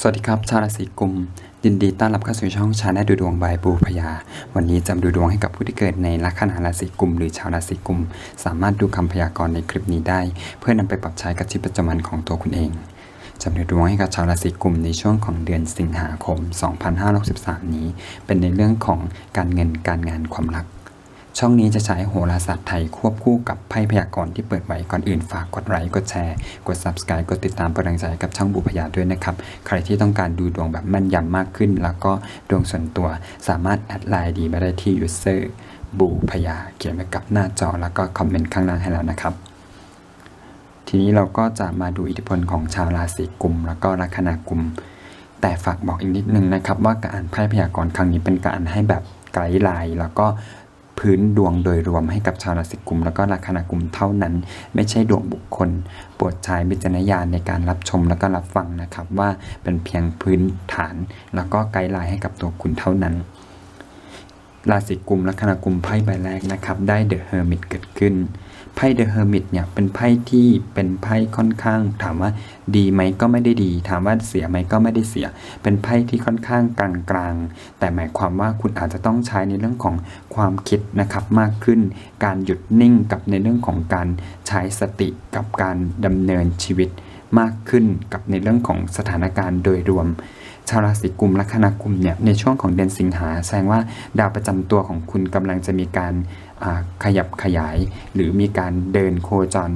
สวัสดีครับ ชาวราศีกุม ยินดีต้อนรับเข้าสู่ช่องชาแนลดูดวงบายบูพยา วันนี้จะดูดวงให้กับผู้ที่เกิดในลัคนาราศีกุม หรือชาวราศีกุม สามารถดูคำพยากรณ์ในคลิปนี้ได้ เพื่อนำไปปรับใช้กับชีวิตประจำวันของตัวคุณเองจะดูดวงให้กับชาวราศีกุมในช่วงของเดือนสิงหาคม 2563 นี้ เป็นในเรื่องของการเงินการงานความรัก ช่องนี้จะใช้โหราศาสตร์ไทยควบคู่กับไพ่พยากรณ์ที่เปิดไว้ก่อนอื่นฝากกดไลค์กดแชร์ กด subscribe กดติดตามเป็นกำลังใจกับช่องบุพยาด้วยนะครับ ใครที่ต้องการดูดวงแบบแม่นยำมากขึ้น แล้วก็ดวงส่วนตัวสามารถแอดไลน์ดีมาได้ที่ user บูพยาเขียนไว้กับหน้าจอแล้วก็คอมเมนต์ข้างล่างให้แล้วนะครับทีนี้เราก็จะมาดูอิทธิพลของชาวราศีกุมแล้วก็ลัคนากุม แต่ฝากบอกอีกนิดนึงนะครับ ว่าการอ่านไพ่พยากรณ์ครั้งนี้เป็นการอ่านให้แบบไกด์ไลน์แล้วก็ พื้นดวงโดยรวมให้กับชาวราศีกุม แล้วก็ลัคนากุมเท่านั้น ไม่ใช่ดวงบุคคลโปรดใช้วิจารณญาณในการรับชมแล้วก็รับฟังนะครับว่าเป็นเพียงพื้นฐาน แล้วก็ไกด์ไลน์ให้กับตัวคุณเท่านั้นราศีกุมลัคนากุมไพ่ใบแรกนะครับ ได้เดอะเฮอร์มิตเกิดขึ้น ไพ่เดอะเฮอร์มิตเนี่ยเป็นไพ่ที่เป็นไพ่ค่อนข้าง ถามว่าดีไหมก็ไม่ได้ดี ถามว่าเสียไหมก็ไม่ได้เสีย เป็นไพ่ที่ค่อนข้างกลางๆแต่หมายความว่าคุณอาจจะต้องใช้ในเรื่องของความคิดนะครับมากขึ้น การหยุดนิ่งกับในเรื่องของการใช้สติกับการดำเนินชีวิตมากขึ้นกับในเรื่องของสถานการณ์โดยรวม ชาวราศีกุมลัคนากุมเนี่ยในช่วงของเดือนสิงหาแสดงว่าดาวประจำตัวของคุณกำลังจะมีการขยับขยาย หรือมีการเดินโคจร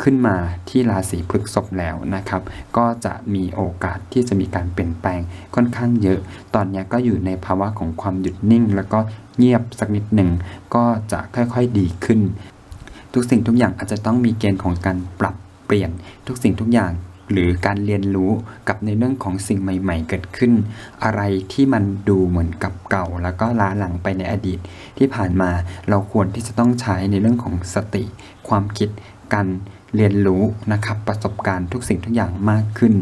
ขึ้นมาที่ราศีพฤษภแล้วนะครับ ก็จะมีโอกาสที่จะมีการเปลี่ยนแปลงค่อนข้างเยอะ ตอนนี้ก็อยู่ในภาวะของความหยุดนิ่ง แล้วก็เงียบสักนิดหนึ่งก็จะค่อยๆดีขึ้น ทุกสิ่งทุกอย่างอาจจะต้องมีเกณฑ์ของการปรับเปลี่ยนทุกสิ่งทุกอย่าง หรือการเรียนรู้กับในเรื่องของสิ่งใหม่ ๆ เกิดขึ้น อะไรที่มันดูเหมือนกับเก่า แล้วก็ล้าหลังไปในอดีต ที่ผ่านมาเราควรที่จะต้องใช้ในเรื่องของสติ ความคิดการเรียนรู้นะครับประสบการณ์ทุกสิ่งทุกอย่างมากขึ้น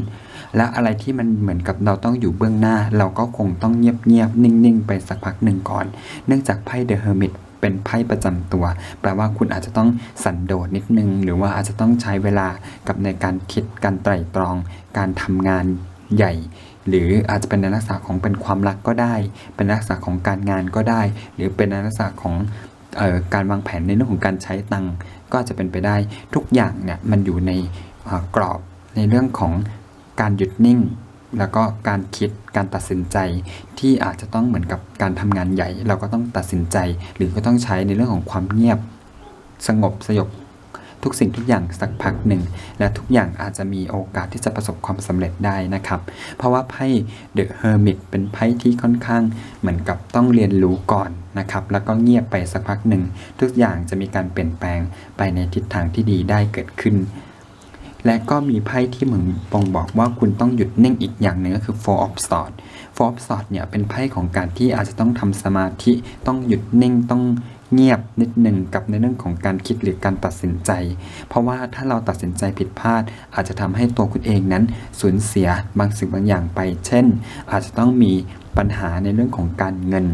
และอะไรที่มันเหมือนกับเราต้องอยู่เบื้องหน้า เราก็คงต้องเงียบๆนิ่งๆ ไปสักพักหนึ่งก่อน เนื่องจากไพ่เดอะเฮอร์มิต เป็นไพ่ประจำตัว แปลว่าคุณอาจจะต้องสันโดษนิดนึง หรือว่าอาจจะต้องใช้เวลากับในการคิดการไตร่ตรอง การทำงานใหญ่ หรืออาจจะเป็นในลักษณะของเป็นความรักก็ได้ เป็นลักษณะของการงานก็ได้ หรือเป็นในลักษณะของออการวางแผนในเรื่องของการใช้ตังก็อาจจะเป็นไปได้ทุกอย่างเนี่ยมันอยู่ในกรอบในเรื่องของการหยุดนิ่ง แล้วก็การคิดการตัดสินใจที่อาจจะต้องเหมือนกับการทำงานใหญ่ เราก็ต้องตัดสินใจ หรือก็ต้องใช้ในเรื่องของความเงียบ สงบสยบทุกสิ่งทุกอย่างสักพักหนึ่ง และทุกอย่างอาจจะมีโอกาสที่จะประสบความสำเร็จได้นะครับ เพราะว่าไพ่เดอะเฮอร์มิตเป็นไพ่ที่ค่อนข้างเหมือนกับต้องเรียนรู้ก่อนนะครับ แล้วก็เงียบไปสักพักหนึ่ง ทุกอย่างจะมีการเปลี่ยนแปลงไปในทิศทางที่ดีได้เกิดขึ้น และก็มีไพ่ที่เหมือนบ่งบอกว่าคุณต้องหยุดนิ่งอีกอย่างหนึ่งก็คือ Four of Swords Four of Swords เนี่ยเป็นไพ่ของการที่อาจจะต้องทำสมาธิต้องหยุดนิ่งต้องเงียบนิดหนึ่งกับในเรื่องของการคิดหรือการตัดสินใจ เพราะว่าถ้าเราตัดสินใจผิดพลาด อาจจะทำให้ตัวคุณเองนั้นสูญเสียบางสิ่งบางอย่างไป เช่น อาจจะต้องมีปัญหาในเรื่องของการเงิน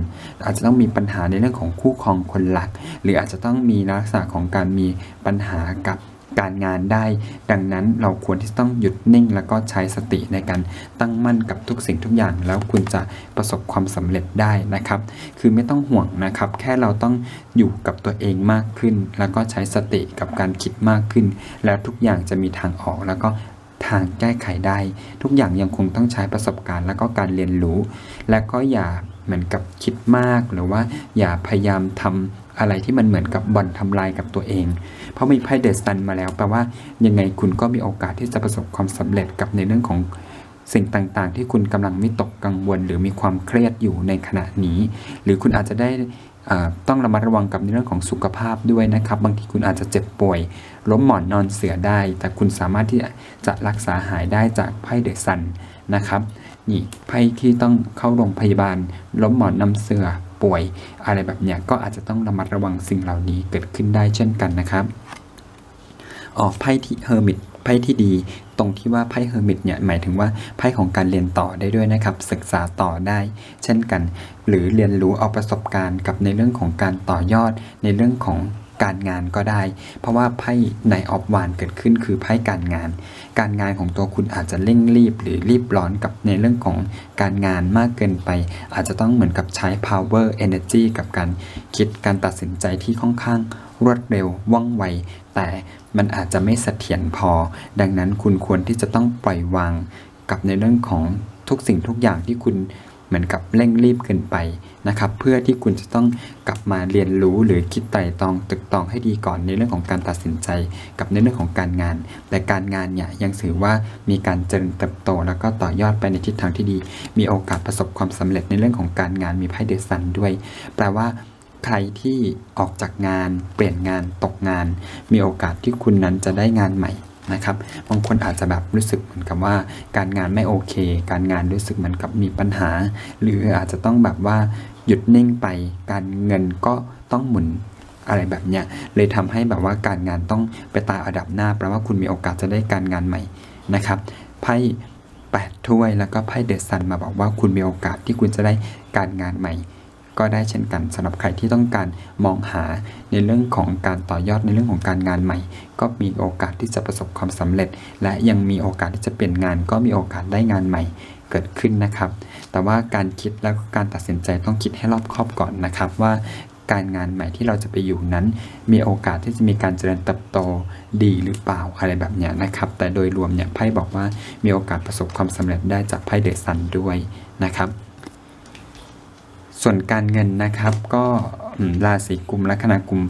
อาจจะต้องมีปัญหาในเรื่องของคู่ครองคนรัก หรืออาจจะต้องมีลักษณะของการมีปัญหากับ การงานได้ ดังนั้นเราควรที่ต้องหยุดนิ่ง แล้วก็ใช้สติในการตั้งมั่นกับทุกสิ่งทุกอย่าง แล้วคุณจะประสบความสำเร็จได้นะครับ คือไม่ต้องห่วงนะครับ แค่เราต้องอยู่กับตัวเองมากขึ้น แล้วก็ใช้สติกับการคิดมากขึ้น แล้วทุกอย่างจะมีทางออกแล้วก็ทางแก้ไขได้ ทุกอย่างยังคงต้องใช้ประสบการณ์ แล้วก็การเรียนรู้ และก็อย่า เหมือนกับคิดมากหรือว่าอย่าพยายามทำอะไรที่มันเหมือนกับบ่อนทำลายกับตัวเอง เพราะมีไพ่เดสตันมาแล้วแปลว่ายังไงคุณก็มีโอกาสที่จะประสบความสำเร็จกับในเรื่องของสิ่งต่างๆ ที่คุณกำลังวิตกกังวล หรือมีความเครียดอยู่ในขณะนี้ หรือคุณอาจจะได้ต้องระมัดระวังกับในเรื่องของสุขภาพด้วยนะครับ บางทีคุณอาจจะเจ็บป่วย ล้มหมอนนอนเสือได้ แต่คุณสามารถที่จะรักษาหายได้จากไพ่เดอะซันนะครับนี่ไพ่ที่ต้องเข้าโรงพยาบาล ล้มหมอนนำเสือป่วย อะไรแบบเนี้ยก็อาจจะต้องระมัดระวังสิ่งเหล่านี้เกิดขึ้นได้เช่นกันนะครับออกไพ่ที่เฮอร์มิตไพ่ที่ดีตรงที่ว่าไพ่เฮอร์มิตเนี่ยหมายถึงว่าไพ่ของการเรียนต่อได้ด้วยนะครับ ศึกษาต่อได้ เช่นกัน หรือเรียนรู้เอาประสบการณ์กับในเรื่องของการต่อยอดในเรื่องของ การงานก็ได้ เพราะว่าไพ่ในออฟวานเกิดขึ้นคือไพ่การงาน การงานของตัวคุณอาจจะเร่งรีบ หรือรีบร้อนกับในเรื่องของการงานมากเกินไป อาจจะต้องเหมือนกับใช้ power energy กับการคิดการตัดสินใจที่ค่อนข้างรวดเร็วว่องไว แต่มันอาจจะไม่เสถียรพอ ดังนั้นคุณควรที่จะต้องปล่อยวางกับในเรื่องของทุกสิ่งทุกอย่างที่คุณ เหมือนกับเร่งรีบเกินไปนะครับเพื่อที่คุณจะต้องกลับมาเรียนรู้หรือคิดไต่ตองตึกตองให้ดีก่อนในเรื่องของการตัดสินใจ กับในเรื่องของการงาน แต่การงานเนี่ยยังถือว่ามีการเจริญเติบโต แล้วก็ต่อยอดไปในทิศทางที่ดี มีโอกาสประสบความสำเร็จในเรื่องของการงานมีไพ่เดซันด้วย แปลว่าใครที่ออกจากงาน เปลี่ยนงานตกงาน มีโอกาสที่คุณนั้นจะได้งานใหม่ นะครับ บางคนอาจจะแบบรู้สึกเหมือนกับว่า การงานไม่โอเค การงานรู้สึกเหมือนกับมีปัญหา หรืออาจจะต้องแบบว่าหยุดนิ่งไป การเงินก็ต้องหมุนอะไรแบบเนี้ยเลยทำให้แบบว่าการงานต้องไปตายอันดับหน้าแปลว่าคุณมีโอกาสจะได้การงานใหม่นะครับไพ่แปดถ้วยแล้วก็ไพ่เดอะซันมาบอกว่าคุณมีโอกาสที่คุณจะได้การงานใหม่ ก็ได้เช่นกันสำหรับใครที่ต้องการมองหาในเรื่องของการต่อยอดในเรื่องของการงานใหม่ ก็มีโอกาสที่จะประสบความสำเร็จ และยังมีโอกาสที่จะเปลี่ยนงาน ก็มีโอกาสได้งานใหม่เกิดขึ้นนะครับ แต่ว่าการคิดแล้วก็การตัดสินใจต้องคิดให้รอบคอบก่อนนะครับว่าการงานใหม่ที่เราจะไปอยู่นั้น มีโอกาสที่จะมีการเจริญเติบโตดีหรือเปล่าอะไรแบบเนี้ยนะครับ แต่โดยรวมเนี่ยไพ่บอกว่ามีโอกาสประสบความสำเร็จได้จากไพ่เดอะซันด้วยนะครับ ส่วนการเงินนะครับก็ราศีกุมลัคนากุม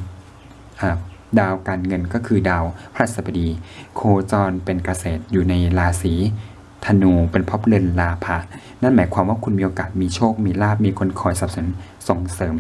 อ่าดาวการเงินก็คือดาวพระศัสบดี โคจรเป็นเกษตรอยู่ในราศีธนูเป็นพบเรือนลาภะนั่นหมายความว่าคุณมีโอกาสมีโชคมีลาบมีคนคอยสนับสนุนส่งเสริม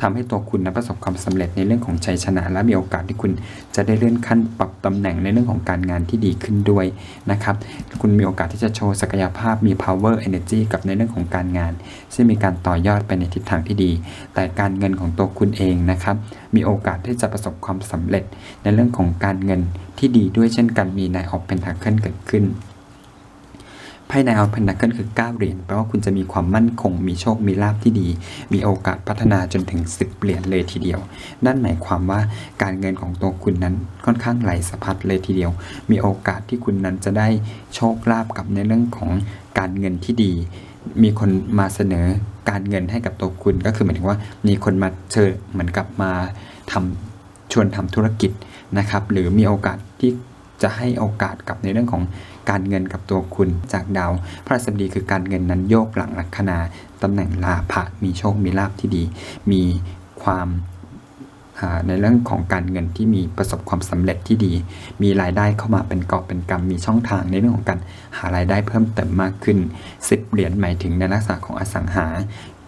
ทำให้ตัวคุณนะประสบความสำเร็จในเรื่องของชัยชนะ และมีโอกาสที่คุณจะได้เลื่อนขั้นปรับตำแหน่งในเรื่องของการงานที่ดีขึ้นด้วยนะครับ คุณมีโอกาสที่จะโชว์ศักยภาพมี power energy กับในเรื่องของการงาน ซึ่งมีการต่อยอดไปในทิศทางที่ดี แต่การเงินของตัวคุณเองนะครับ มีโอกาสที่จะประสบความสำเร็จในเรื่องของการเงินที่ดีด้วยเช่นกันมีนายออกเป็นทักเกิลเกิดขึ้น ไพ่ในเอาเพนนักเกิลคือ 9 เหรียญแปลว่าคุณจะมีความมั่นคง มีโชค มีลาภที่ดี มีโอกาสพัฒนาจนถึง 10 เหรียญเลยทีเดียว นั่นหมายความว่าการเงินของตัวคุณนั้นค่อนข้างไหลสะพัดเลยทีเดียว มีโอกาสที่คุณนั้นจะได้โชคลาภกับในเรื่องของการเงินที่ดี มีคนมาเสนอการเงินให้กับตัวคุณก็คือหมายถึงว่ามีคนมาเชิญเหมือนกับมาทำชวนทำธุรกิจนะครับ หรือมีโอกาสที่ จะให้โอกาสกับในเรื่องของการเงินกับตัวคุณจากดาวพระราชบดีคือการเงินนั้นโยกหลังลัคนาตำแหน่งลาภะมีโชคมีลาภที่ดี มีความในเรื่องของการเงินที่มีประสบความสำเร็จที่ดี มีรายได้เข้ามาเป็นกอบเป็นกำมีช่องทางในเรื่องของการหารายได้เพิ่มเติมมากขึ้น 10 เหรียญหมายถึงในลักษณะของอสังหา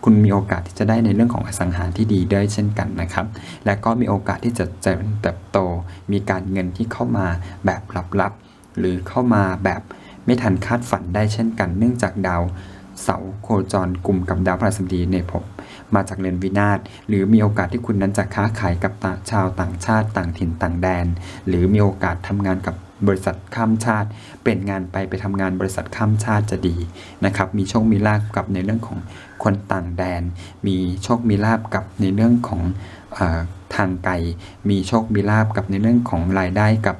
คุณมีโอกาสที่จะได้ในเรื่องของอสังหาที่ดีด้วยเช่นกันนะครับ และก็มีโอกาสที่จะเจริญเติบโต มีการเงินที่เข้ามาแบบลับๆหรือเข้ามาแบบไม่ทันคาดฝันได้เช่นกัน เนื่องจากดาวเสาร์โคจรกลุ่มกับดาวพฤหัสบดีในภพมาจากเรือนวินาศหรือมีโอกาสที่คุณนั้นจะค้าขายกับชาวต่างชาติต่างถิ่นต่างแดน หรือมีโอกาสทำงานกับ บริษัทข้ามชาติ เปลี่ยนงานไปไปทำงานบริษัทข้ามชาติจะดีนะครับมีโชคมีลาภกับในเรื่องของคนต่างแดน มีโชคมีลาภกับในเรื่องของออทางไกลมีโชคมีลาภกับในเรื่องของรายได้กับ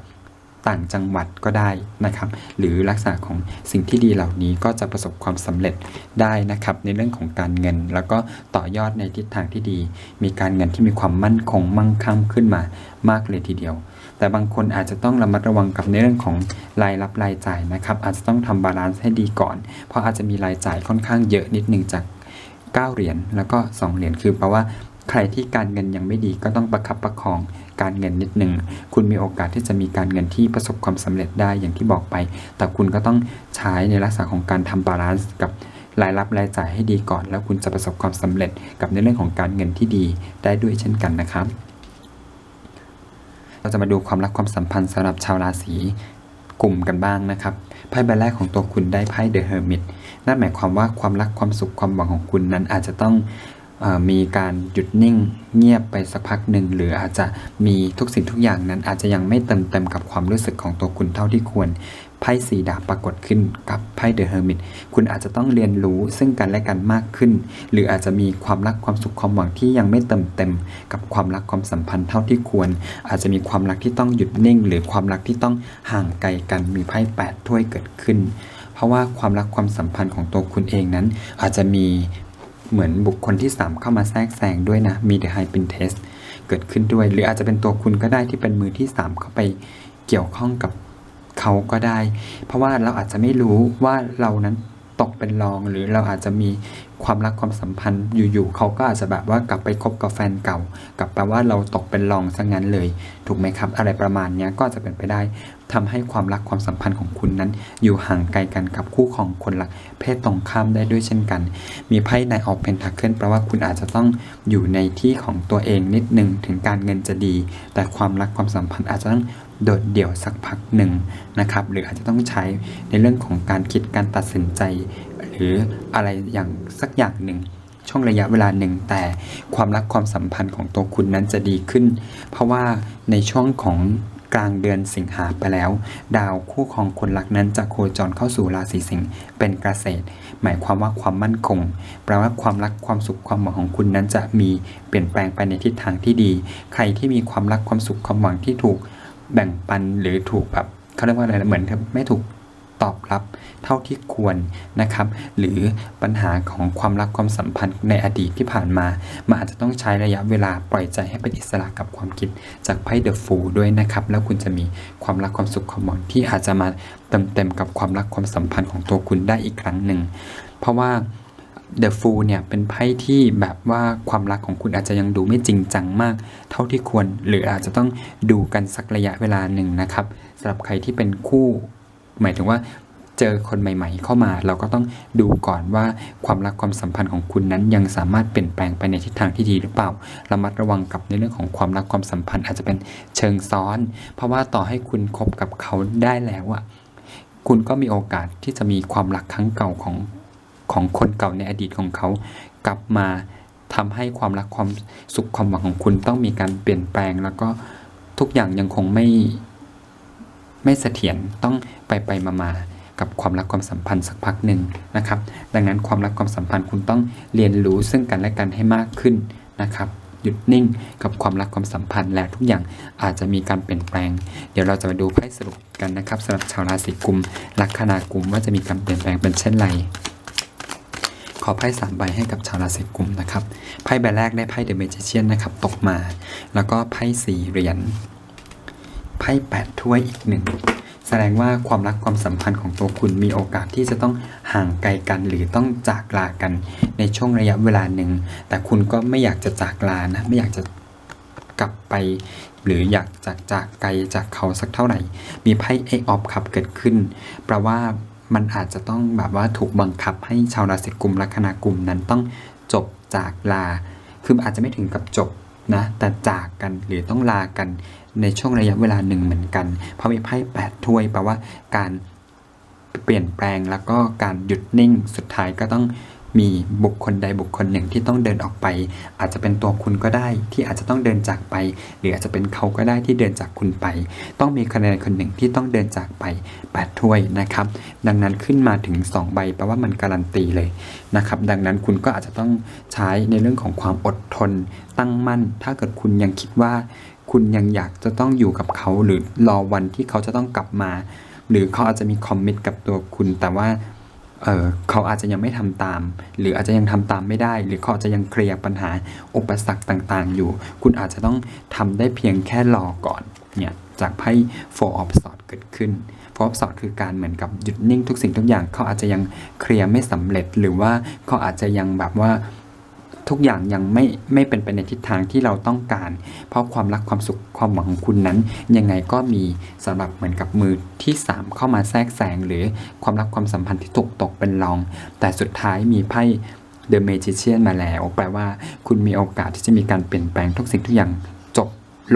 ต่างจังหวัดก็ได้นะครับ หรือลักษณะของสิ่งที่ดีเหล่านี้ก็จะประสบความสำเร็จได้นะครับ ในเรื่องของการเงิน แล้วก็ต่อยอดในทิศทางที่ดี มีการเงินที่มีความมั่นคงมั่งคั่งขึ้นมามากเลยทีเดียว แต่บางคนอาจจะต้องระมัดระวังกับในเรื่องของรายรับรายจ่ายนะครับ อาจจะต้องทำบาลานซ์ให้ดีก่อน เพราะอาจจะมีรายจ่ายค่อนข้างเยอะนิดนึงจาก 9 เหรียญแล้วก็ 2 เหรียญคือแปลว่าใครที่การเงินยังไม่ดีก็ต้องประคับประคองการเงินนิดหนึ่ง คุณมีโอกาสที่จะมีการเงินที่ประสบความสำเร็จได้อย่างที่บอกไป แต่คุณก็ต้องใช้ในลักษณะของการทำบาลานซ์กับรายรับรายจ่ายให้ดีก่อน แล้วคุณจะประสบความสำเร็จกับในเรื่องของการเงินที่ดีได้ด้วยเช่นกันนะครับ เราจะมาดูความรักความสัมพันธ์สำหรับชาวราศีกลุ่มกันบ้างนะครับไพ่ใบแรกของตัวคุณได้ไพ่เดอะเฮอร์มิตนั่นหมายความว่าความรักความสุขความหวังของคุณนั้นอาจจะต้องมีการหยุดนิ่งเงียบไปสักพักหนึ่งหรืออาจจะมีทุกสิ่งทุกอย่างนั้นอาจจะยังไม่เต็มเต็มกับความรู้สึกของตัวคุณเท่าที่ควร ไพ่สีดาบปรากฏขึ้นกับไพ่เดอะเฮอร์มิตคุณอาจจะต้องเรียนรู้ซึ่งกันและกันมากขึ้น หรืออาจจะมีความรักความสุขความหวังที่ยังไม่เต็มเต็ม กับความรักความสัมพันธ์เท่าที่ควร อาจจะมีความรักที่ต้องหยุดนิ่ง หรือความรักที่ต้องห่างไกลกันมีไพ่แปดถ้วยเกิดขึ้น เพราะว่าความรักความสัมพันธ์ของตัวคุณเองนั้น อาจจะมีเหมือนบุคคลที่ 3 เข้ามาแทรกแซงด้วยนะ มี The High p r i n t e s s เกิดขึ้นด้วย หรืออาจจะเป็นตัวคุณก็ได้ที่เป็นมือที่ 3 เข้าไปเกี่ยวข้องกับ เขาก็ได้ เพราะว่าเราอาจจะไม่รู้ว่าเรานั้นตกเป็นรองหรือเราอาจจะมีความรักความสัมพันธ์อยู่ๆเขาก็อาจจะแบบว่ากลับไปคบกับแฟนเก่ากลับแปลว่าเราตกเป็นรองซะงั้นเลย ถูกไหมครับ อะไรประมาณนี้ก็อาจจะเป็นไปได้ทำให้ความรักความสัมพันธ์ของคุณนั้น อยู่ห่างไกลกันกับคู่ของคนรักเพศตรงข้ามได้ด้วยเช่นกัน มีไพ่ในออกเพนทักเกิลแปลว่าคุณอาจจะต้องอยู่ในที่ของตัวเองนิดนึงถึงการเงินจะดี แต่ความรักความสัมพันธ์อาจจะต้อง โดดเดี่ยวสักพักหนึ่งนะครับ หรืออาจจะต้องใช้ในเรื่องของการคิดการตัดสินใจ หรืออะไรอย่างสักอย่างหนึ่ง ช่วงระยะเวลาหนึ่ง แต่ความรักความสัมพันธ์ของตัวคุณนั้นจะดีขึ้น เพราะว่าในช่วงของกลางเดือนสิงหาไปแล้ว ดาวคู่ของคนรักนั้นจะโคจรเข้าสู่ราศีสิงห์เป็นเกษตร หมายความว่าความมั่นคง แปลว่าความรักความสุขความหวังของคุณนั้นจะมีเปลี่ยนแปลงไปในทิศทางที่ดี ใครที่มีความรักความสุขความหวังที่ถูก แบ่งปันหรือถูกแบบเขาเรียกว่าอะไรนะเหมือนไม่ถูกตอบรับเท่าที่ควรนะครับ หรือปัญหาของความรักความสัมพันธ์ในอดีตที่ผ่านมามันอาจจะต้องใช้ระยะเวลาปล่อยใจให้เป็นอิสระกับความคิดจากไพ่เดอะฟูด้วยนะครับ แล้วคุณจะมีความรักความสุขความหวังที่อาจจะมาเต็มเต็มกับความรักความสัมพันธ์ของตัวคุณได้อีกครั้งหนึ่ง เพราะว่า The Fool เนี่ยเป็นไพ่ที่แบบว่าความรักของคุณอาจจะยังดูไม่จริงจังมาก เท่าที่ควร หรืออาจจะต้องดูกันสักระยะเวลาหนึ่งนะครับสำหรับใครที่เป็นคู่ หมายถึงว่าเจอคนใหม่ๆ เข้ามา เราก็ต้องดูก่อนว่าความรักความสัมพันธ์ของคุณนั้นยังสามารถเปลี่ยนแปลงไปในทิศทางที่ดีหรือเปล่า ระมัดระวังกับในเรื่องของความรักความสัมพันธ์อาจจะเป็นเชิงซ้อน เพราะว่าต่อให้คุณคบกับเขาได้แล้วอะคุณก็มีโอกาสที่จะมีความรักครั้งเก่าของ ของคนเก่าในอดีตของเขา กลับมาทำให้ความรักความสุขความหวังของคุณต้องมีการเปลี่ยนแปลง แล้วก็ทุกอย่างยังคงไม่ไม่เสถียรต้องไปไปมามากับความรักความสัมพันธ์สักพักหนึ่งนะครับ ดังนั้นความรักความสัมพันธ์คุณต้องเรียนรู้ซึ่งกันและกันให้มากขึ้นนะครับหยุดนิ่งกับความรักความสัมพันธ์และทุกอย่างอาจจะมีการเปลี่ยนแปลง เดี๋ยวเราจะมาดูไพ่สรุปกันนะครับสำหรับชาวราศีกุมลัคนากุมว่าจะมีการเปลี่ยนแปลงเป็นเช่นไร อไพ่สามใบให้กับชาวราศีกุมนะครับ ไพ่ใบแรกได้ไพ่เดอะเมจิเชียนนะครับ ตกมา แล้วก็ไพ่สี่เหรียญ ไพ่แปดถ้วยอีกหนึ่ง แสดงว่าความรักความสัมพันธ์ของตัวคุณมีโอกาสที่จะต้องห่างไกลกันหรือต้องจากลากันในช่วงระยะเวลาหนึ่ง แต่คุณก็ไม่อยากจะจากลานะ ไม่อยากจะกลับไปหรืออยากจากจากไกลจากเขาสักเท่าไหร่ มีไพ่เอออฟคับเกิดขึ้นแปลว่า มันอาจจะต้องแบบว่าถูกบังคับให้ชาวราศีกุมลัคนากุมนั้นต้องจบจากลา คืออาจจะไม่ถึงกับจบนะแต่จากกันหรือต้องลากันในช่วงระยะเวลาหนึ่งเหมือนกัน เพราะมีไพ่แปดถ้วยแปลว่าการเปลี่ยนแปลงแล้วก็การหยุดนิ่งสุดท้ายก็ต้อง มีบุคคลใดบุคคลหนึ่งที่ต้องเดินออกไป อาจจะเป็นตัวคุณก็ได้ที่อาจจะต้องเดินจากไป หรืออาจจะเป็นเขาก็ได้ที่เดินจากคุณไป ต้องมีคะแนนคนหนึ่งที่ต้องเดินจากไปแปดถ้วยนะครับ ดังนั้นขึ้นมาถึง 2 ใบแปลว่ามันการันตีเลยนะครับ ดังนั้นคุณก็อาจจะต้องใช้ในเรื่องของความอดทน ตั้งมั่น ถ้าเกิดคุณยังคิดว่า คุณยังอยากจะต้องอยู่กับเขาหรือรอวันที่เขาจะต้องกลับมา หรือเขาอาจจะมีคอมมิตกับตัวคุณแต่ว่า เออเขาอาจจะยังไม่ทำตาม หรืออาจจะยังทำตามไม่ได้ หรือเขาอาจจะยังเคลียร์ปัญหาอุปสรรคต่างๆ อยู่ คุณอาจจะต้องทำได้เพียงแค่รอก่อนเนี่ยจากไพ่ four of swords เกิดขึ้น four of swords คือการเหมือนกับหยุดนิ่งทุกสิ่งทุกอย่างเขาอาจจะยังเคลียร์ไม่สำเร็จหรือว่าเขาอาจจะยังแบบว่า ทุกอย่างยังไม่ไม่เป็นไปในทิศทางที่เราต้องการ เพราะความรักความสุขความหวังของคุณนั้น ยังไงก็มีสำหรับเหมือนกับมือที่ 3 เข้ามาแทรกแซงหรือความรักความสัมพันธ์ที่ตกตกเป็นรอง แต่สุดท้ายมีไพ่เดอะเมจิเชียนมาแล้ว แปลว่าคุณมีโอกาสที่จะมีการเปลี่ยนแปลงทุกสิ่งทุกอย่าง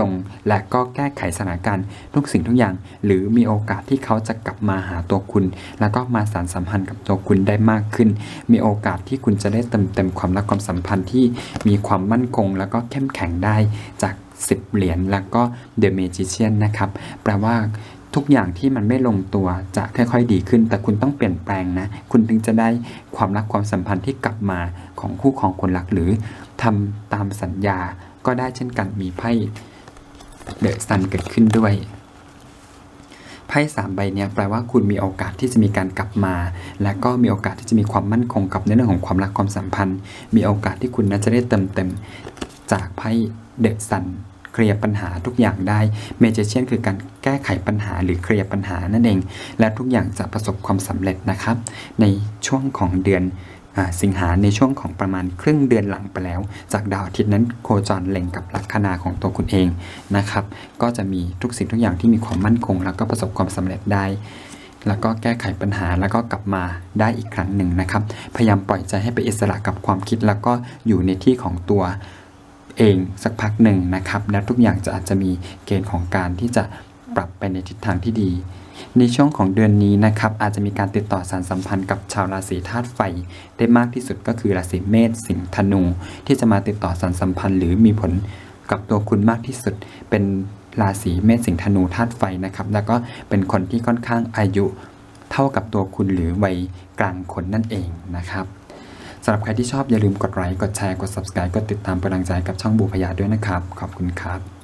ลง และก็แก้ไขสถานการณ์ทุกสิ่งทุกอย่าง หรือมีโอกาสที่เขาจะกลับมาหาตัวคุณ แล้วก็มาสานสัมพันธ์กับตัวคุณได้มากขึ้น มีโอกาสที่คุณจะได้เติมเต็มความรักความสัมพันธ์ที่มีความมั่นคง แล้วก็เข้มแข็งได้จาก10 เหรียญแล้วก็ The Magician นะครับ แปลว่าทุกอย่างที่มันไม่ลงตัวจะค่อยๆดีขึ้น แต่คุณต้องเปลี่ยนแปลงนะ คุณถึงจะได้ความรักความสัมพันธ์ที่กลับมาของคู่ของคนรักหรือทำตามสัญญาก็ได้เช่นกันมีไพ่ เดอะซันเกิดขึ้นด้วยไพ่สามใบเนี้ยแปลว่าคุณมีโอกาสที่จะมีการกลับมา และก็มีโอกาสที่จะมีความมั่นคงกับในเรื่องของความรักความสัมพันธ์ มีโอกาสที่คุณนั้นจะได้เติมเต็มจากไพ่เดอะซันเคลียร์ปัญหาทุกอย่างได้เมเจเชียนคือการแก้ไขปัญหาหรือเคลียร์ปัญหานั่นเอง และทุกอย่างจะประสบความสำเร็จนะครับ ในช่วงของเดือน สิงหาในช่วงของประมาณครึ่งเดือนหลังไปแล้ว จากดาวอาทิตย์นั้นโคจรเล็งกับลัคนาของตัวคุณเองนะครับก็จะมีทุกสิ่งทุกอย่างที่มีความมั่นคง แล้วก็ประสบความสำเร็จได้ แล้วก็แก้ไขปัญหาแล้วก็กลับมาได้อีกครั้งหนึ่งนะครับพยายามปล่อยใจให้ไปอิสระกับความคิด แล้วก็อยู่ในที่ของตัวเองสักพักหนึ่งนะครับ และทุกอย่างจะอาจจะมีเกณฑ์ของการที่จะ ปรับไปในทิศทางที่ดี ในช่วงของเดือนนี้นะครับอาจจะมีการติดต่อสารสัมพันธ์กับชาวราศีธาตุไฟ ได้มากที่สุดก็คือราศีเมษสิงห์ธนู ที่จะมาติดต่อสารสัมพันธ์ หรือมีผลกับตัวคุณมากที่สุด เป็นราศีเมษสิงห์ธนูธาตุไฟนะครับแล้วก็เป็นคนที่ค่อนข้างอายุเท่ากับตัวคุณหรือวัยกลางคนนั่นเองนะครับสำหรับใครที่ชอบอย่าลืมกดไลค์กดแชร์กด subscribe กดติดตามเป็นกำลังใจกับช่องบูพยาด้วยนะครับ ขอบคุณครับ